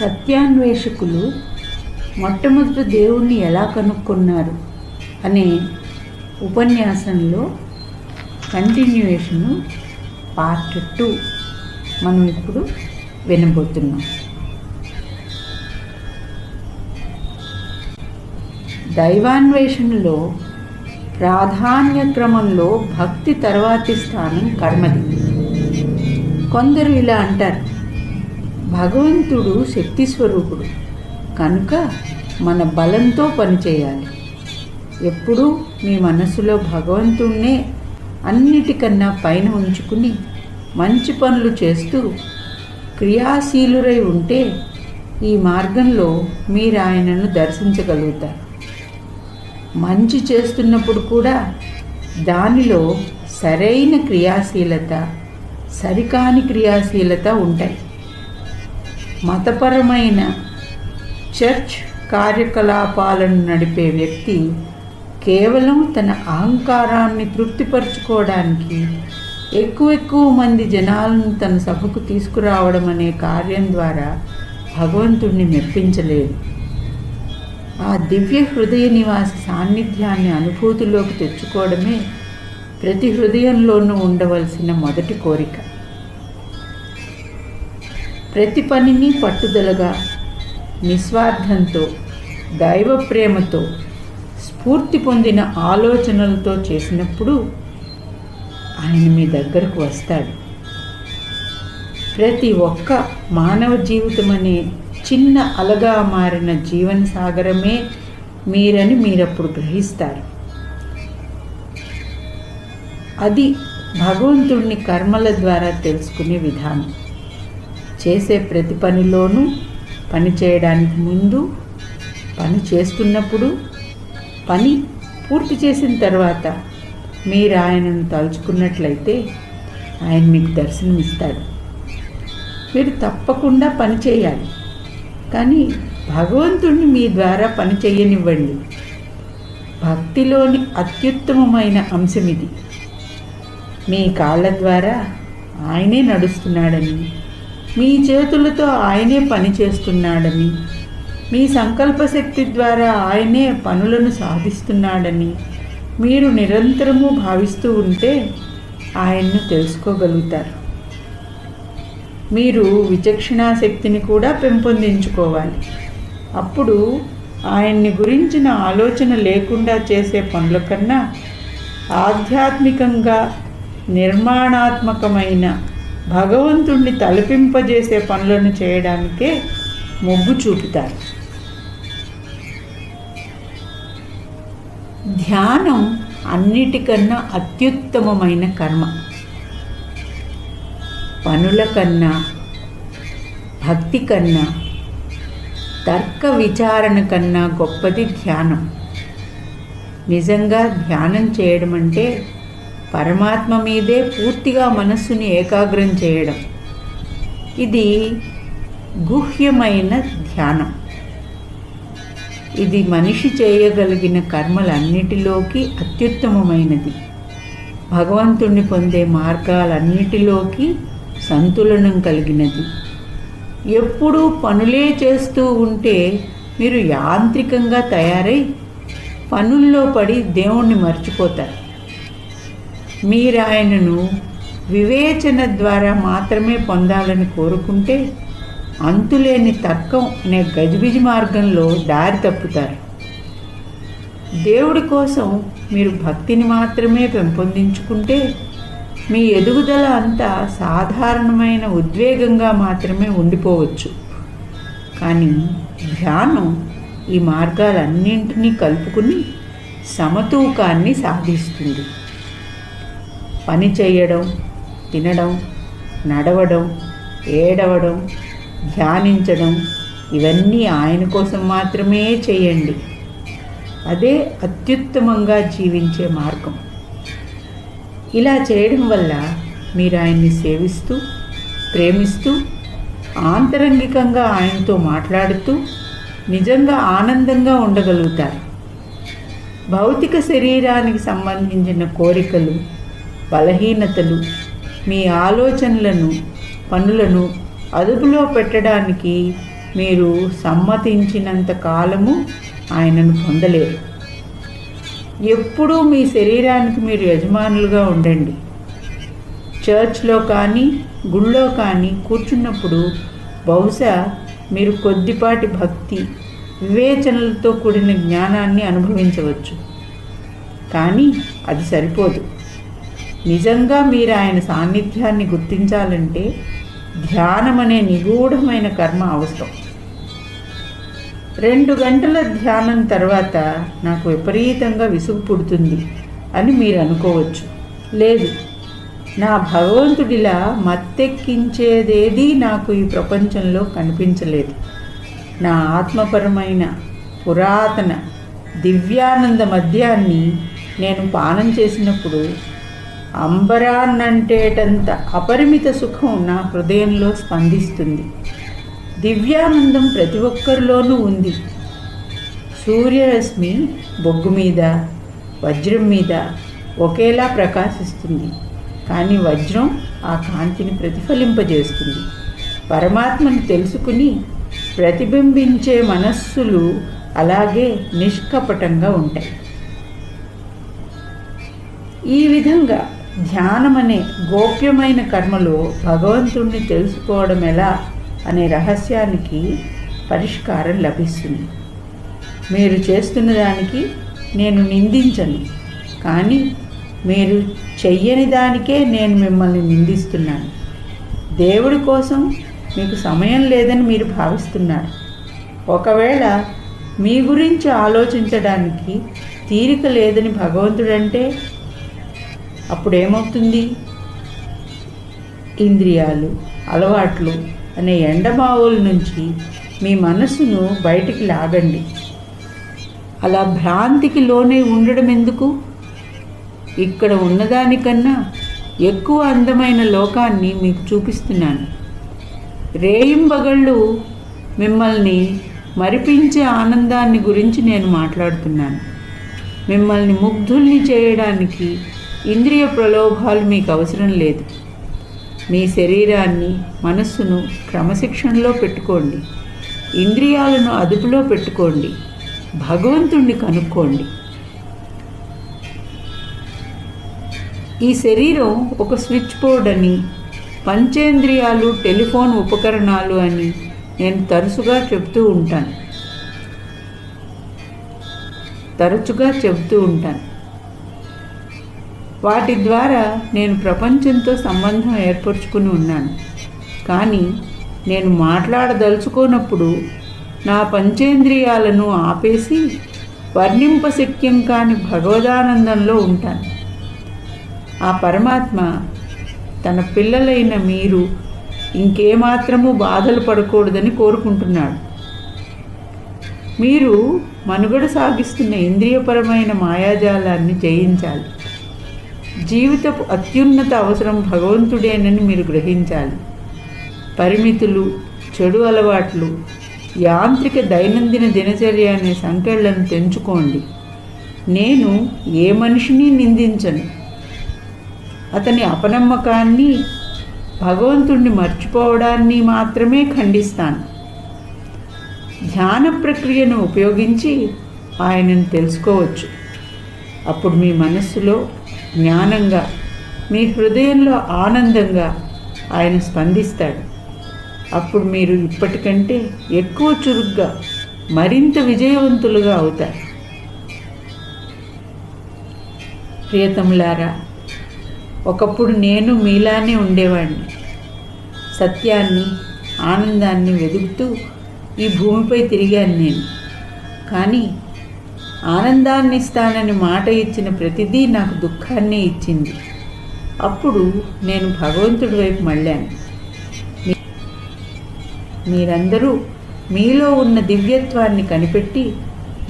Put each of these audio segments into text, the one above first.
సత్యాన్వేషకులు మొట్టమొదటి దేవుణ్ణి ఎలా కనుక్కున్నారు అనే ఉపన్యాసంలో కంటిన్యూయేషను పార్ట్ టూ మనం ఇప్పుడు వినబోతున్నాం. దైవాన్వేషణలో ప్రాధాన్య క్రమంలో భక్తి తర్వాతి స్థానం కర్మది. కొందరు ఇలా అంటారు భగవంతుడు శక్తి స్వరూపుడు. కనుక మన బలంతో పనిచేయాలి ఎప్పుడూ మీ మనసులో భగవంతుణ్ణే అన్నిటికన్నా పైన ఉంచుకుని మంచి పనులు చేస్తూ క్రియాశీలురై ఉంటే ఈ మార్గంలో మీరు ఆయనను దర్శించగలుగుతారు. మంచి చేస్తున్నప్పుడు కూడా దానిలో సరైన క్రియాశీలత సరికాని క్రియాశీలత ఉంటాయి. మతపరమైన చర్చ్ కార్యకలాపాలను నడిపే వ్యక్తి కేవలం తన అహంకారాన్ని తృప్తిపరచుకోవడానికి ఎక్కువ ఎక్కువ మంది జనాలను తన సభకు తీసుకురావడం అనే కార్యం ద్వారా భగవంతుణ్ణి మెప్పించలేదు ఆ దివ్య హృదయ నివాస సాన్నిధ్యాన్ని అనుభూతిలోకి తెచ్చుకోవడమే ప్రతి హృదయంలోనూ ఉండవలసిన మొదటి కోరిక. ప్రతి పనిని పట్టుదలగా నిస్వార్థంతో దైవ ప్రేమతో స్ఫూర్తి పొందిన ఆలోచనలతో చేసినప్పుడు ఆయన మీ దగ్గరకు వస్తాడు. ప్రతి ఒక్క మానవ జీవితం అనే చిన్న అలగా మారిన జీవన సాగరమే మీరని మీరప్పుడు గ్రహిస్తారు. అది భగవంతుడిని కర్మల ద్వారా తెలుసుకునే విధానం. చేసే ప్రతి పనిలోనూ పని చేయడానికి ముందు పని చేస్తున్నప్పుడు పని పూర్తి చేసిన తర్వాత మీరు ఆయనను తలుచుకున్నట్లయితే ఆయన మీకు దర్శనమిస్తాడు మీరు తప్పకుండా పని చేయాలి. కానీ భగవంతుడిని మీ ద్వారా పని చేయనివ్వండి. భక్తిలోని అత్యుత్తమమైన అంశం ఇది మీ కాళ్ళ ద్వారా ఆయనే నడుస్తున్నాడని మీ చేతులతో ఆయనే పని చేస్తున్నాడని మీ సంకల్ప శక్తి ద్వారా ఆయనే పనులను సాధిస్తున్నాడని మీరు నిరంతరము భావిస్తూ ఉంటే ఆయన్ను తెలుసుకోగలుగుతారు. మీరు విచక్షణా శక్తిని కూడా పెంపొందించుకోవాలి. అప్పుడు ఆయన్ని గురించిన ఆలోచన లేకుండా చేసే పనుల కన్నా ఆధ్యాత్మికంగా నిర్మాణాత్మకమైన భగవంతుణ్ణి తలపింపజేసే పనులను చేయడానికే మొగ్గు చూపుతారు. ధ్యానం అన్నిటికన్నా అత్యుత్తమమైన కర్మ. పనుల కన్నా భక్తి కన్నా తర్క విచారణ కన్నా గొప్పది ధ్యానం. నిజంగా ధ్యానం చేయడం అంటే పరమాత్మ మీదే పూర్తిగా మనస్సుని ఏకాగ్రం చేయడం. ఇది గుహ్యమైన ధ్యానం. ఇది మనిషి చేయగలిగిన కర్మలన్నిటిలోకి అత్యుత్తమమైనది. భగవంతుణ్ణి పొందే మార్గాలన్నిటిలోకి సంతులనం కలిగినది. ఎప్పుడూ పనులే చేస్తూ ఉంటే మీరు యాంత్రికంగా తయారై పనుల్లో పడి దేవుణ్ణి మర్చిపోతారు. మీరు ఆయనను వివేచన ద్వారా మాత్రమే పొందాలని కోరుకుంటే అంతులేని తర్కం అనే గజిబిజి మార్గంలో దారి తప్పుతారు. దేవుడి కోసం మీరు భక్తిని మాత్రమే పెంపొందించుకుంటే మీ ఎదుగుదల అంతా సాధారణమైన ఉద్వేగంగా మాత్రమే ఉండిపోవచ్చు. కానీ ధ్యానం ఈ మార్గాలన్నింటినీ కలుపుకుని సమతూకాన్ని సాధిస్తుంది. పని చేయడం తినడం నడవడం ఏడవడం ధ్యానించడం ఇవన్నీ ఆయన కోసం మాత్రమే చేయండి. అదే అత్యుత్తమంగా జీవించే మార్గం. ఇలా చేయడం వల్ల మీరు ఆయన్ని సేవిస్తూ ప్రేమిస్తూ ఆంతరంగికంగా ఆయనతో మాట్లాడుతూ నిజంగా ఆనందంగా ఉండగలుగుతారు. భౌతిక శరీరానికి సంబంధించిన కోరికలు బలహీనతలు మీ ఆలోచనలను పనులను అదుపులో పెట్టడానికి మీరు సమ్మతించినంత కాలము ఆయనను పొందలేరు ఎప్పుడూ మీ శరీరానికి మీరు యజమానులుగా ఉండండి. చర్చ్లో కానీ గుళ్ళో కానీ కూర్చున్నప్పుడు బహుశా మీరు కొద్దిపాటి భక్తి వివేచనలతో కూడిన జ్ఞానాన్ని అనుభవించవచ్చు. కానీ అది సరిపోదు. నిజంగా మీరు ఆయన సాన్నిధ్యాన్ని గుర్తించాలంటే ధ్యానం అనే నిగూఢమైన కర్మ అవసరం. రెండు గంటల ధ్యానం తర్వాత నాకు విపరీతంగా విసుగు పుడుతుంది అని మీరు అనుకోవచ్చు. లేదు నా భగవంతుడిలా మత్తెక్కించేదేదీ నాకు ఈ ప్రపంచంలో కనిపించలేదు. నా ఆత్మపరమైన పురాతన దివ్యానంద మద్యాన్ని నేను పానం చేసినప్పుడు అంబరాన్నంటేటంత అపరిమిత సుఖం నా హృదయంలో స్పందిస్తుంది. దివ్యానందం ప్రతి ఒక్కరిలోనూ ఉంది. సూర్యరశ్మి బొగ్గు మీద వజ్రం మీద ఒకేలా ప్రకాశిస్తుంది. కానీ వజ్రం ఆ కాంతిని ప్రతిఫలింపజేస్తుంది. పరమాత్మను తెలుసుకుని ప్రతిబింబించే మనస్సులు అలాగే నిష్కపటంగా ఉంటాయి. ఈ విధంగా ధ్యానం అనే గోప్యమైన కర్మలో భగవంతుణ్ణి తెలుసుకోవడం ఎలా అనే రహస్యానికి పరిష్కారం లభిస్తుంది. మీరు చేస్తున్న దానికి నేను నిందించను కానీ మీరు చెయ్యని దానికే నేను మిమ్మల్ని నిందిస్తున్నాను. దేవుడి కోసం మీకు సమయం లేదని మీరు భావిస్తున్నారు. ఒకవేళ మీ గురించి ఆలోచించడానికి తీరిక లేదని భగవంతుడంటే అప్పుడు ఏమవుతుంది ఇంద్రియాలు అలవాట్లు అనే ఎండమావుల నుంచి మీ మనసును బయటికి లాగండి. అలా భ్రాంతికి లోనే ఉండడం ఎందుకు? ఇక్కడ ఉన్నదానికన్నా ఎక్కువ అందమైన లోకాన్ని మీకు చూపిస్తున్నాను. రేయింబగళ్ళు మిమ్మల్ని మరిపించే ఆనందాన్ని గురించి నేను మాట్లాడుతున్నాను. మిమ్మల్ని ముగ్ధుల్ని చేయడానికి ఇంద్రియ ప్రలోభాలు మీకు అవసరం లేదు. మీ శరీరాన్ని మనస్సును క్రమశిక్షణలో పెట్టుకోండి. ఇంద్రియాలను అదుపులో పెట్టుకోండి. భగవంతుణ్ణి కనుక్కోండి. ఈ శరీరం ఒక స్విచ్ బోర్డ్ అని పంచేంద్రియాలు టెలిఫోన్ ఉపకరణాలు అని నేను తరచుగా చెప్తూ ఉంటాను. తరచుగా చెబుతూ ఉంటాను. వాటి ద్వారా నేను ప్రపంచంతో సంబంధం ఏర్పరచుకుని ఉన్నాను. కానీ నేను మాట్లాడదలుచుకోనప్పుడు నా పంచేంద్రియాలను ఆపేసి వర్ణింపశక్యం కాని భగవదానందంలో ఉంటాను. ఆ పరమాత్మ తన పిల్లలైన మీరు ఇంకేమాత్రము బాధలు పడకూడదని కోరుకుంటున్నాడు. మీరు మనుగడ సాగిస్తున్న ఇంద్రియపరమైన మాయాజాలాన్ని జయించాలి. జీవితపు అత్యున్నత అవసరం భగవంతుడేనని మీరు గ్రహించాలి. పరిమితులు చెడు అలవాట్లు యాంత్రిక దైనందిన దినచర్య అనే సంకెళ్ళను తెంచుకోండి. నేను ఏ మనిషిని నిందించను? అతని అపనమ్మకాన్ని భగవంతుణ్ణి మర్చిపోవడాన్ని మాత్రమే ఖండిస్తాను. ధ్యాన ప్రక్రియను ఉపయోగించి ఆయనను తెలుసుకోవచ్చు. అప్పుడు మీ మనస్సులో జ్ఞానంగా మీ హృదయంలో ఆనందంగా ఆయన స్పందిస్తాడు. అప్పుడు మీరు ఇప్పటికంటే ఎక్కువ చురుగ్గా మరింత విజయవంతులుగా అవుతారు. ప్రియతములారా ఒకప్పుడు నేను మీలానే ఉండేవాడిని సత్యాన్ని ఆనందాన్ని వెతుకుతూ ఈ భూమిపై తిరిగాను నేను. కానీ ఆనందాన్ని ఇస్తానని మాట ఇచ్చిన ప్రతిదీ నాకు దుఃఖాన్ని ఇచ్చింది. అప్పుడు నేను భగవంతుడి వైపు మళ్ళాను. మీరందరూ మీలో ఉన్న దివ్యత్వాన్ని కనిపెట్టి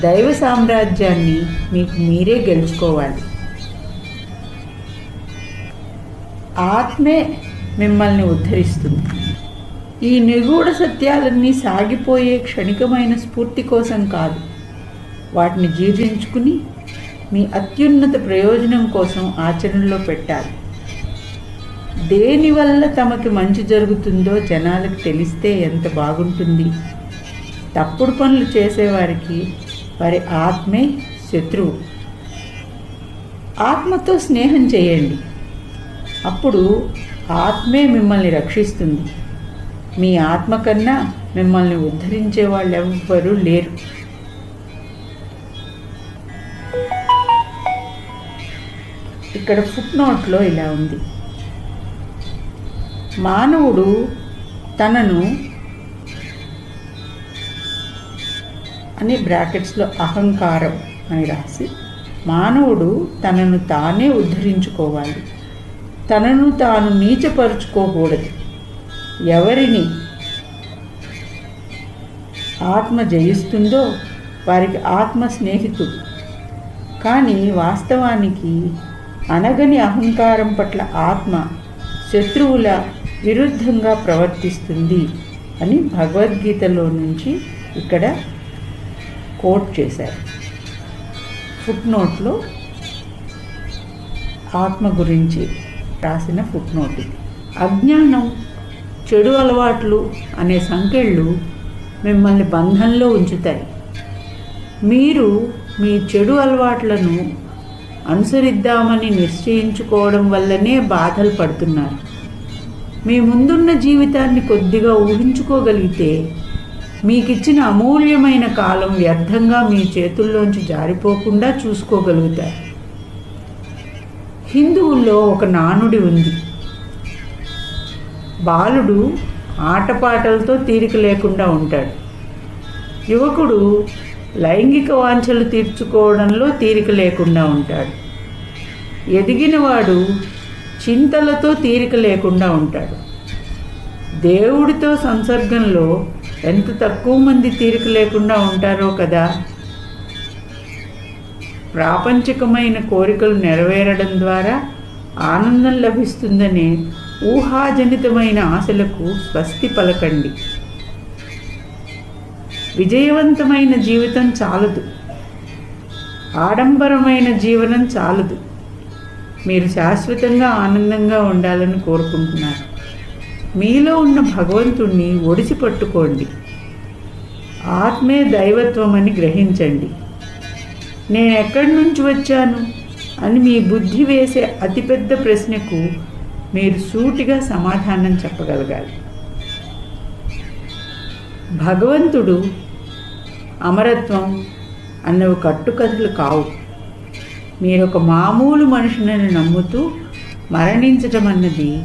దైవ సామ్రాజ్యాన్ని మీకు మీరే గెలుచుకోవాలి. ఆత్మే మిమ్మల్ని ఉద్ధరిస్తుంది. ఈ నిగూఢ సత్యాలన్నీ సాగిపోయే క్షణికమైన స్ఫూర్తి కోసం కాదు. వాటిని జీర్ణించుకుని మీ అత్యున్నత ప్రయోజనం కోసం ఆచరణలో పెట్టాలి. దేనివల్ల తమకి మంచి జరుగుతుందో జనాలకు తెలిస్తే ఎంత బాగుంటుంది. తప్పుడు పనులు చేసేవారికి వారి ఆత్మే శత్రువు. ఆత్మతో స్నేహం చేయండి. అప్పుడు ఆత్మే మిమ్మల్ని రక్షిస్తుంది. మీ ఆత్మ కన్నా మిమ్మల్ని ఉద్ధరించే వాళ్ళు ఎవ్వరూ లేరు. ఇక్కడ ఫుట్ నోట్లో ఇలా ఉంది. మానవుడు తనను అని బ్రాకెట్స్లో అహంకారం అని రాసి మానవుడు తనను తానే ఉద్ధరించుకోవాలి. తనను తాను నీచపరుచుకోకూడదు. ఎవరిని ఆత్మ జయిస్తుందో వారికి ఆత్మ స్నేహితుడు. కానీ వాస్తవానికి అనగని అహంకారం పట్ల ఆత్మ శత్రువుల విరుద్ధంగా ప్రవర్తిస్తుంది అని భగవద్గీతలో నుంచి ఇక్కడ కోట్ చేశారు. ఫుట్ నోట్లో ఆత్మ గురించి రాసిన ఫుట్ నోట్ ఇది. అజ్ఞానం చెడు అలవాట్లు అనే సంకెళ్ళు మిమ్మల్ని బంధంలో ఉంచుతాయి. మీరు మీ చెడు అలవాట్లను అనుసరిద్దామని నిశ్చయించుకోవడం వల్లనే బాధలు పడుతున్నారు. మీ ముందున్న జీవితాన్ని కొద్దిగా ఊహించుకోగలిగితే మీకిచ్చిన అమూల్యమైన కాలం వ్యర్థంగా మీ చేతుల్లోంచి జారిపోకుండా చూసుకోగలుగుతారు. హిందువుల్లో ఒక నానుడి ఉంది. బాలుడు ఆటపాటలతో తీరిక లేకుండా ఉంటాడు. యువకుడు లైంగిక వాంఛలు తీర్చుకోవడంలో తీరిక లేకుండా ఉంటాడు. ఎదిగినవాడు చింతలతో తీరిక లేకుండా ఉంటాడు. దేవుడితో సంసర్గంలో ఎంత తక్కువ మంది తీరిక లేకుండా ఉంటారో కదా. ప్రాపంచికమైన కోరికలు నెరవేరడం ద్వారా ఆనందం లభిస్తుందనే ఊహాజనితమైన ఆశలకు స్వస్తి పలకండి. విజయవంతమైన జీవితం చాలదు. ఆడంబరమైన జీవనం చాలదు. మీరు శాశ్వతంగా ఆనందంగా ఉండాలని కోరుకుంటున్నారు. మీలో ఉన్న భగవంతుణ్ణి ఒడిసి పట్టుకోండి. ఆత్మే దైవత్వం అని గ్రహించండి. నేను ఎక్కడి నుంచి వచ్చాను అని మీ బుద్ధి వేసే అతిపెద్ద ప్రశ్నకు మీరు సూటిగా సమాధానం చెప్పగలగాలి. భగవంతుడు అమరత్వం అన్నవి కట్టుకథలు కావు. మీరు ఒక మామూలు మనుషులను నమ్ముతూ మరణించటం అన్నది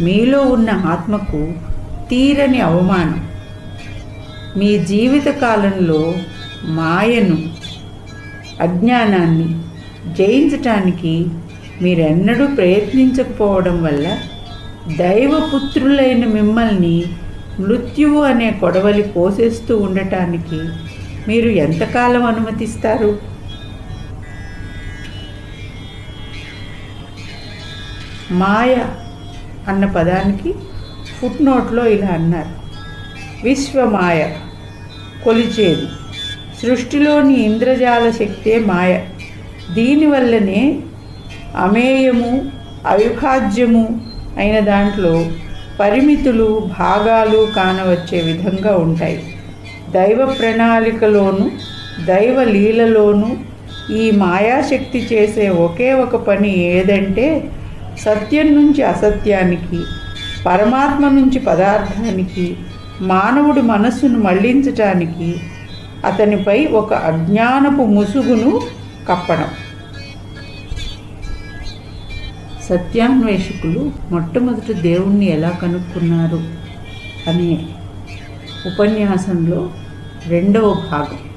మీలో ఉన్న ఆత్మకు తీరని అవమానం. మీ జీవిత కాలంలో మాయను అజ్ఞానాన్ని జయించటానికి మీరెన్నడూ ప్రయత్నించకపోవడం వల్ల దైవపుత్రులైన మిమ్మల్ని మృత్యువు అనే కొడవలి కోసేస్తూ ఉండటానికి మీరు ఎంతకాలం అనుమతిస్తారు? మాయ అన్న పదానికి ఫుట్ నోట్లో ఇలా అన్నారు. విశ్వమాయ కొలిచేది. సృష్టిలోని ఇంద్రజాల శక్తే మాయ. దీనివల్లనే అమేయము అవిభాజ్యము అయిన దాంట్లో పరిమితులు భాగాలు కానవచ్చే విధంగా ఉంటాయి. దైవ ప్రణాళికలోను దైవ లీలలోను ఈ మాయాశక్తి చేసే ఒకే ఒక పని ఏదంటే సత్యం నుంచి అసత్యానికి పరమాత్మ నుంచి పదార్థానికి మానవుడి మనస్సును మళ్ళించటానికి అతనిపై ఒక అజ్ఞానపు ముసుగును కప్పడం. సత్యాన్వేషకులు మొట్టమొదట దేవుణ్ణి ఎలా కనుక్కున్నారు? అనే ఉపన్యాసంలో రెండవ భాగం.